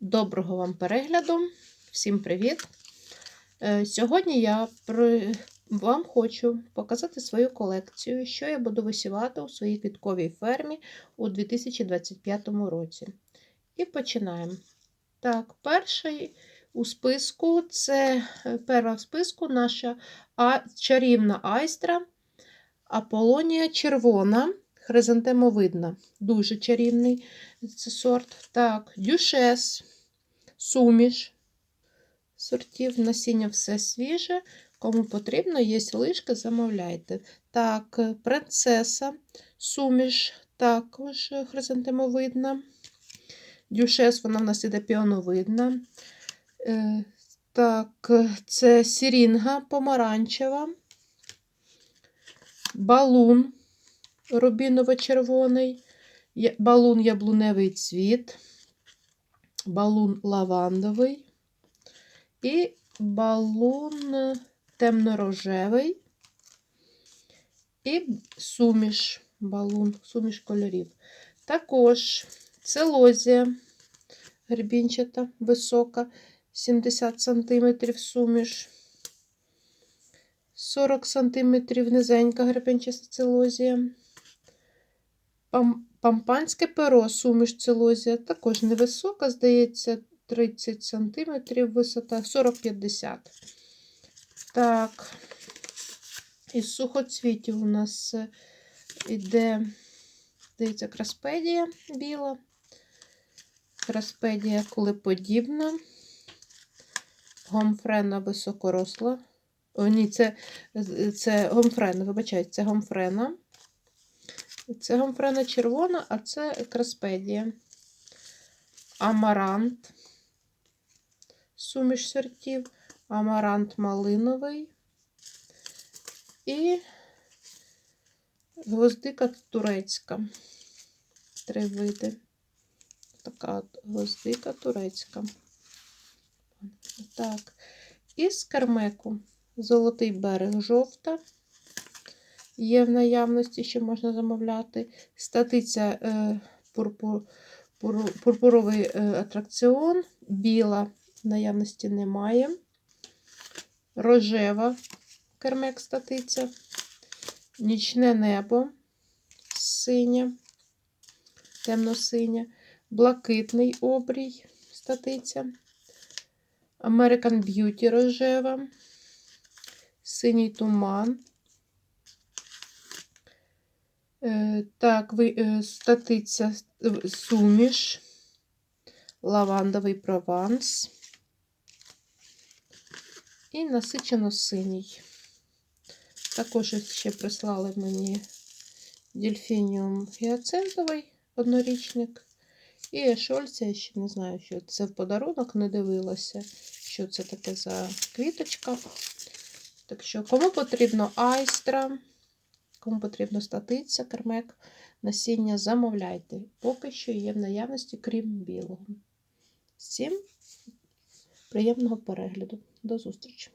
Доброго вам перегляду, всім привіт! Е, Сьогодні я вам хочу показати свою колекцію, що я буду висівати у своїй квітковій фермі у 2025 році. І починаємо. Так, перший у списку це е, перша в списку наша чарівна айстра Аполонія червона, хризантемовидна. Дуже чарівний сорт. Так, дюшес, суміш сортів, насіння все свіже. Кому потрібно, є лишки, замовляйте. Так, принцеса, суміш, також хризантемовидна. Дюшес, вона в нас іде піоновидна. Е, Так, це сірінга помаранчева, балун рубіново-червоний, балун яблуневий цвіт, балун лавандовий і балун темно-рожевий і суміш, балун, суміш кольорів. Також целозія гребінчата висока, 70 см суміш. 40 см низенька гребенчаста целозія. Пам, пампанське перо, суміш целозія, також невисока, здається, 30 см висота, 40-50. Так, із сухоцвітів у нас е, іде, здається, краспедія біла, краспедія кулеподібна, гомфрена високоросла. О, ні, це, це гомфрена, вибачайте, це гомфрена. Це гомфрена червона, а це краспедія. Амарант. Суміш сортів. Амарант малиновий. І гвоздика турецька. Три види. Така от гвоздика турецька. Так. І з кармеку. Золотий берег жовта. Є в наявності, що можна замовляти. Статиця е, пурпур, пур, пурпуровий е, атракціон. Біла в наявності немає. Рожева кермек статиця. Нічне небо синє, темно-синє, блакитний обрій статиця. American Beauty рожева, синій туман. Е, Так, е, статиця суміш, лавандовий прованс і насичено синій. Також ще прислали мені дельфініум гіацинтовий однорічник. І ешольця, я ще не знаю, що це в подарунок, не дивилася, що це таке за квіточка. Так що, кому потрібно айстра, кому потрібно статиця, кермек, насіння, замовляйте. Поки що є в наявності, крім білого. Всім приємного перегляду. До зустрічі!